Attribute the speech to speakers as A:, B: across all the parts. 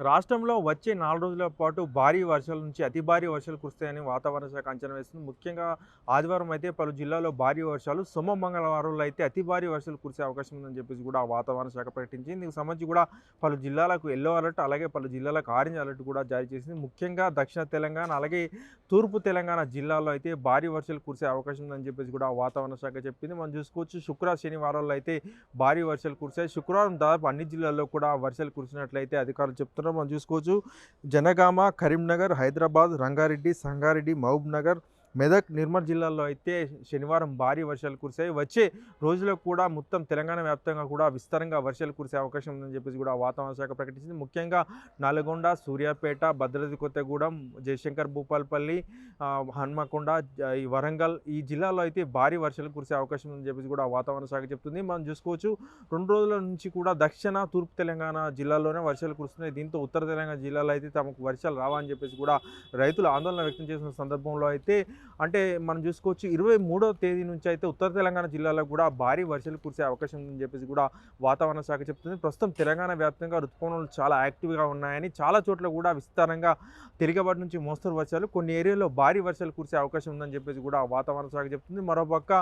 A: రాష్ట్రంలో వచ్చే నాలుగు రోజుల పాటు భారీ వర్షాల నుంచి అతి భారీ వర్షాలు కురుస్తాయని వాతావరణ శాఖ అంచనా వేస్తుంది ముఖ్యంగా ఆదివారం అయితే పలు జిల్లాల్లో భారీ వర్షాలు సోమ మంగళవారంలో అయితే అతి భారీ వర్షాలు కురిసే అవకాశం ఉందని చెప్పేసి కూడా వాతావరణ శాఖ ప్రకటించింది. దీనికి సంబంధించి కూడా పలు జిల్లాలకు ఎల్లో అలర్ట్ అలాగే పలు జిల్లాలకు ఆరెంజ్ అలర్ట్ కూడా జారీ చేసింది. ముఖ్యంగా దక్షిణ తెలంగాణ అలాగే తూర్పు తెలంగాణ జిల్లాల్లో అయితే భారీ వర్షాలు కురిసే అవకాశం ఉందని చెప్పేసి కూడా వాతావరణ శాఖ చెప్పింది. మనం చూసుకోవచ్చు శుక్ర శనివారాల్లో అయితే భారీ వర్షాలు కురిసాయి. శుక్రవారం దాదాపు అన్ని జిల్లాల్లో కూడా వర్షాలు కురిసినట్లయితే అధికారులు చెప్తున్నారు. మనం చూసుకోవచ్చు. జనగామ కరీంనగర్ హైదరాబాద్ రంగారెడ్డి సంగారెడ్డి మహబూబ్ నగర్ మెదక్ నిర్మల్ జిల్లాల్లో అయితే శనివారం భారీ వర్షాలు కురిశాయి. వచ్చే రోజుల్లో కూడా మొత్తం తెలంగాణ వ్యాప్తంగా కూడా విస్తారంగా వర్షాలు కురిసే అవకాశం ఉందని చెప్పేసి కూడా వాతావరణ శాఖ ప్రకటించింది. ముఖ్యంగా నల్గొండ సూర్యాపేట భద్రాద్రి కొత్తగూడెం జయశంకర్ భూపాల్పల్లి హన్మకొండ ఈ వరంగల్ ఈ జిల్లాలో అయితే భారీ వర్షాలు కురిసే అవకాశం ఉందని చెప్పేసి కూడా వాతావరణ శాఖ చెప్తుంది. మనం చూసుకోవచ్చు రెండు రోజుల నుంచి కూడా దక్షిణ తూర్పు తెలంగాణ జిల్లాల్లోనే వర్షాలు కురుస్తున్నాయి. దీంతో ఉత్తర తెలంగాణ జిల్లాలో అయితే తమకు వర్షాలు రావని చెప్పేసి కూడా రైతులు ఆందోళన వ్యక్తం చేసిన సందర్భంలో అయితే అంటే మనం చూసుకోవచ్చు ఇరవై మూడో తేదీ నుంచి అయితే ఉత్తర తెలంగాణ జిల్లాలో కూడా భారీ వర్షాలు కురిసే అవకాశం ఉందని చెప్పేసి కూడా వాతావరణ శాఖ చెప్తుంది. ప్రస్తుతం తెలంగాణ వ్యాప్తంగా ఋతుపవనాలు చాలా యాక్టివ్గా ఉన్నాయని చాలా చోట్ల కూడా విస్తారంగా తేలికపాటి నుంచి మోస్తరు వర్షాలు కొన్ని ఏరియాలో భారీ వర్షాలు కురిసే అవకాశం ఉందని చెప్పేసి కూడా వాతావరణ శాఖ చెప్తుంది. మరోపక్క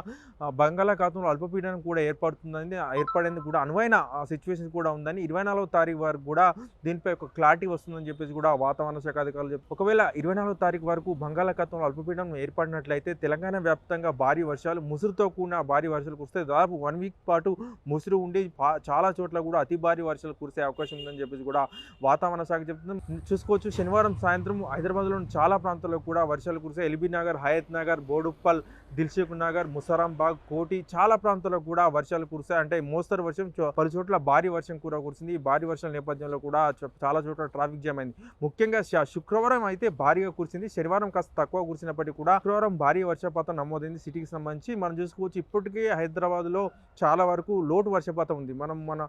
A: బంగాళాఖాతంలో అల్పపీడనం కూడా ఏర్పడుతుందని ఏర్పడేందుకు కూడా అనువైన సిచ్యువేషన్ కూడా ఉందని ఇరవై నాలుగో తారీఖు వరకు కూడా దీనిపై ఒక క్లారిటీ వస్తుందని చెప్పేసి కూడా వాతావరణ శాఖ అధికారులు ఒకవేళ ఇరవై నాలుగో తారీఖు వరకు బంగాళాఖాతంలో అల్పపీడనం పడినట్లయితే తెలంగాణ వ్యాప్తంగా భారీ వర్షాలు ముసురుతో కూడిన భారీ వర్షాలు కురిస్తే దాదాపు వన్ వీక్ పాటు ముసురు ఉండి పా- చాలా చోట్ల కూడా అతి భారీ వర్షాలు కురిసే అవకాశం ఉందని చెప్పేసి కూడా వాతావరణ శాఖ చెప్తుంది. చూసుకోవచ్చు శనివారం సాయంత్రం హైదరాబాద్లోని చాలా ప్రాంతాల్లో కూడా వర్షాలు కురిసాయి ఎల్బీ నగర్ హయత్ నగర్ బోడుప్పల్ దిల్సుఖ్ నగర్ ముసరాంబాగ్ కోటి చాలా ప్రాంతాల్లో కూడా వర్షాలు కురిసాయి అంటే మోస్తరు వర్షం చో- పలు చోట్ల భారీ వర్షం కూడా కురిసింది. ఈ భారీ వర్షాల నేపథ్యంలో కూడా చాలా చోట్ల ట్రాఫిక్ జామ్ అయింది. ముఖ్యంగా శుక్రవారం అయితే భారీగా కురిసింది. శనివారం కాస్త తక్కువ కురిసినప్పటికీ కూడా శుక్రవారం భారీ వర్షపాతం నమోదైంది. సిటీకి సంబంధించి మనం చూసుకోవచ్చు ఇప్పటికే హైదరాబాద్లో చాలా వరకు లోటు వర్షపాతం ఉంది. మనం మన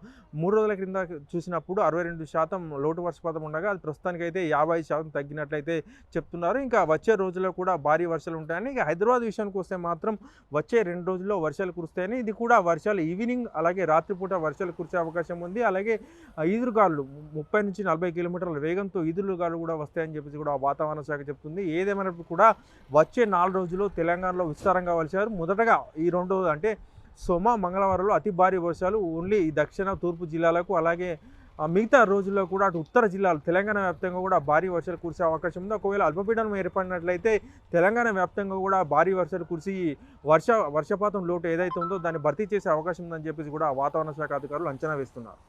A: మూడు రోజుల క్రింద చూసినప్పుడు అరవై రెండు శాతం లోటు వర్షపాతం ఉండగా అది ప్రస్తుతానికైతే యాభై శాతం తగ్గినట్లయితే చెప్తున్నారు. ఇంకా వచ్చే రోజుల్లో కూడా భారీ వర్షాలు ఉంటాయని ఇక హైదరాబాద్ విషయానికి వస్తే మాత్రం వచ్చే రెండు రోజుల్లో వర్షాలు కురుస్తాయని ఇది కూడా వర్షాలు ఈవినింగ్ అలాగే రాత్రిపూట వర్షాలు కురిసే అవకాశం ఉంది. అలాగే ఈదురుగాలు ముప్పై నుంచి నలభై కిలోమీటర్ల వేగంతో ఈదురుగాలు కూడా వస్తాయని చెప్పేసి కూడా వాతావరణ శాఖ చెప్తుంది. ఏదేమైనప్పుడు కూడా వచ్చే వచ్చే నాలుగు రోజులు తెలంగాణలో విస్తారంగా వర్షాలు మొదటగా ఈ రెండు అంటే సోమ మంగళవారంలో అతి భారీ వర్షాలు ఓన్లీ ఈ దక్షిణ తూర్పు జిల్లాలకు అలాగే మిగతా రోజుల్లో కూడా అటు ఉత్తర జిల్లాలు తెలంగాణ వ్యాప్తంగా కూడా భారీ వర్షాలు కురిసే అవకాశం ఉంది. ఒకవేళ అల్పపీడనం ఏర్పడినట్లయితే తెలంగాణ వ్యాప్తంగా కూడా భారీ వర్షాలు కురిసి వర్ష వర్షపాతం లోటు ఏదైతే ఉందో దాన్ని భర్తీ చేసే అవకాశం ఉందని చెప్పేసి కూడా వాతావరణ శాఖ అధికారులు అంచనా వేస్తున్నారు.